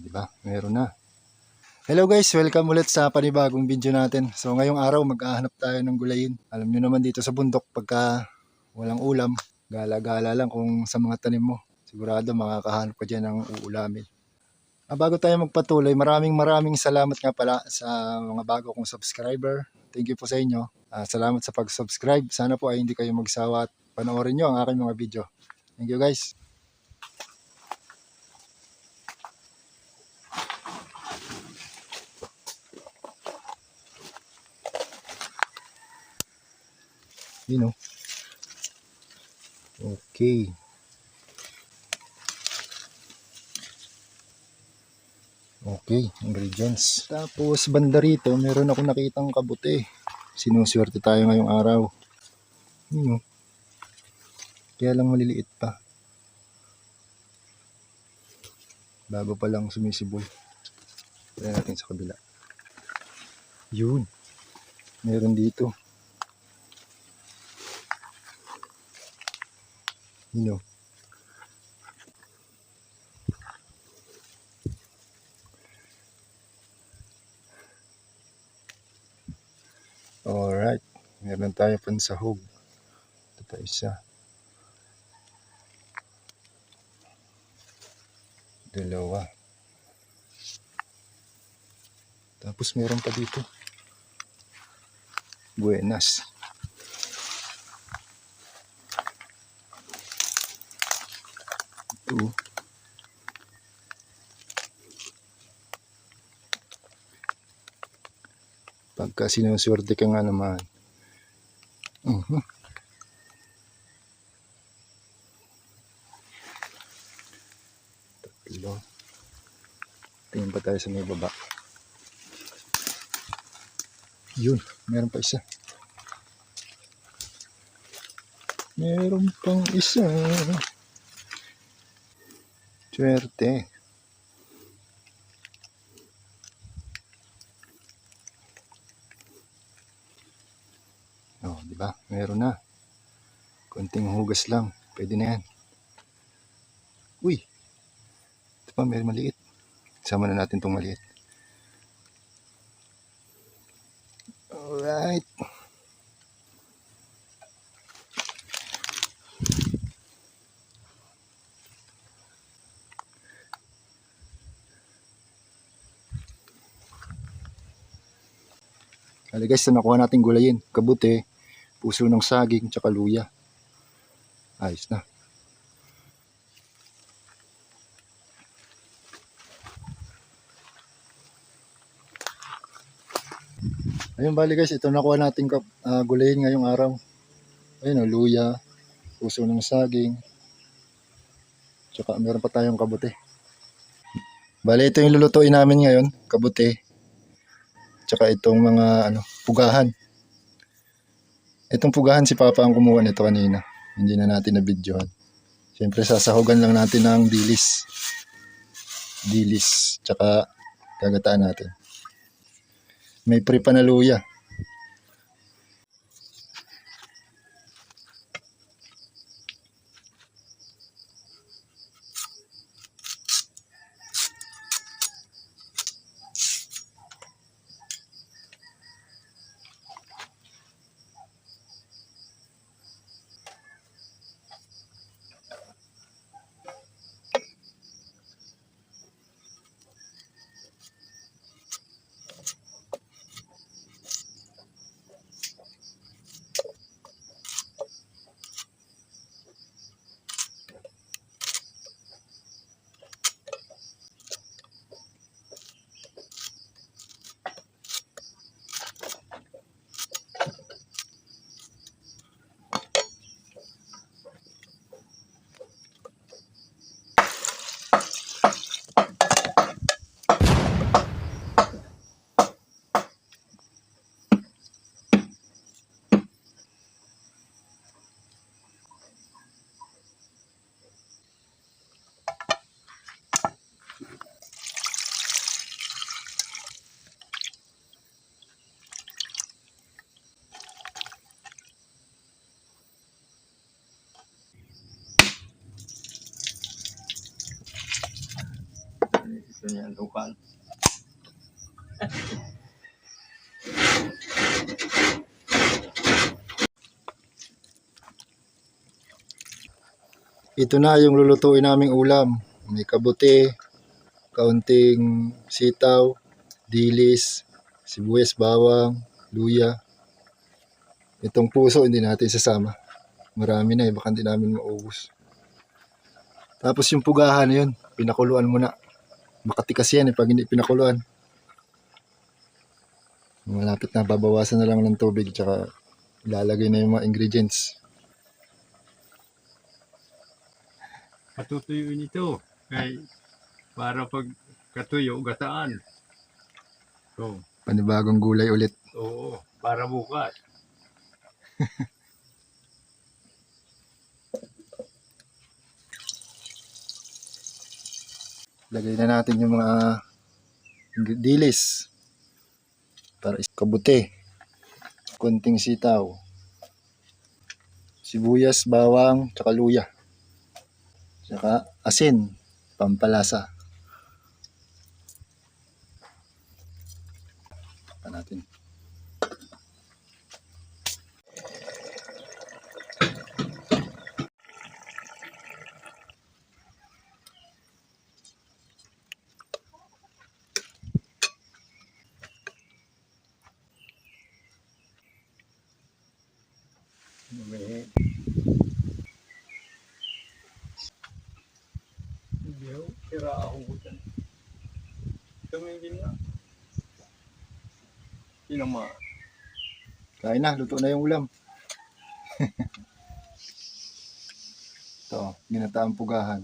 Di ba? Meron na. Hello guys, welcome ulit sa panibagong video natin. So ngayong araw maghahanap tayo ng gulayin. Alam nyo naman dito sa bundok pagka walang ulam, gala-gala lang kung sa mga tanim mo. Sigurado makakahanap ka dyan ng uulamin. Ah, bago tayo magpatuloy, maraming maraming salamat nga pala sa mga bago kong subscriber. Thank you po sa inyo. Ah, salamat sa pag-subscribe. Sana po ay hindi kayo magsawa at panoorin nyo ang aking mga video. Thank you guys. Yun o. Okay. Okay, ingredients. Tapos banda rito, meron ako nakitang kabuti. Sinuswerte tayo ngayong araw. Yun o. Kaya lang maliliit pa. Bago pa lang sumisibol. Try natin sa kabila. Yun. Meron dito. Yun o. Alright. Meron tayo pansahog. Ito pa isa. Dalawa. Tapos meron pa dito. Buenas. Ito. Pagka sinuswerte ka nga naman. Mhm. Tatlo. Tingin pa tayo sa may baba. Yun, meron pa isa. Meron pang isa. Swerte. Oh, di ba? Meron na. Konting hugas lang. Pwede na yan. Uy. Ito pa, meron maliit. Sama na natin itong maliit. Alright. Kali guys, na nakuha natin gulayin. Kabuti, puso ng saging, tsaka luya. Ayos na. Ayun bali guys, ito nakuha natin kap, ah, gulayin ngayong araw. Ayun o, luya, puso ng saging, tsaka meron pa tayong kabuti. Bali ito yung lulutuin namin ngayon, kabuti, tsaka itong mga ano, pugahan. Itong pugahan si Papa ang kumuha nito kanina. Hindi na natin na-videohan. Siyempre sasahugan lang natin ng dilis. Dilis. Tsaka gagataan natin. May pre pa na luya. Ganyan, tukan. Ito na yung lulutuin naming ulam. May kabuti, kaunting sitaw, dilis, sibuyas, bawang, luya. Itong puso hindi natin sasama. Marami na eh, baka hindi namin maubos. Tapos yung pugahan yun, pinakuluan mo na. Makatikas yan eh pag hindi pinakuluan. Malapit na, babawasan na lang ng tubig tsaka ilalagay na yung mga ingredients. Patutuyuin ito. Kay, para pag katuyo, gataan. So, Panibagong gulay ulit. oo, para bukas. Lagay na natin yung mga dilis. Para kabuti. Kunting sitaw. Sibuyas, bawang, tsaka luya. Tsaka asin, pampalasa. Pa natin. May... Hindi ho, tira ako ko dyan. Tumingin na. Sinama. Kain na, luto na yung ulam. Ito, ginataang pugahan.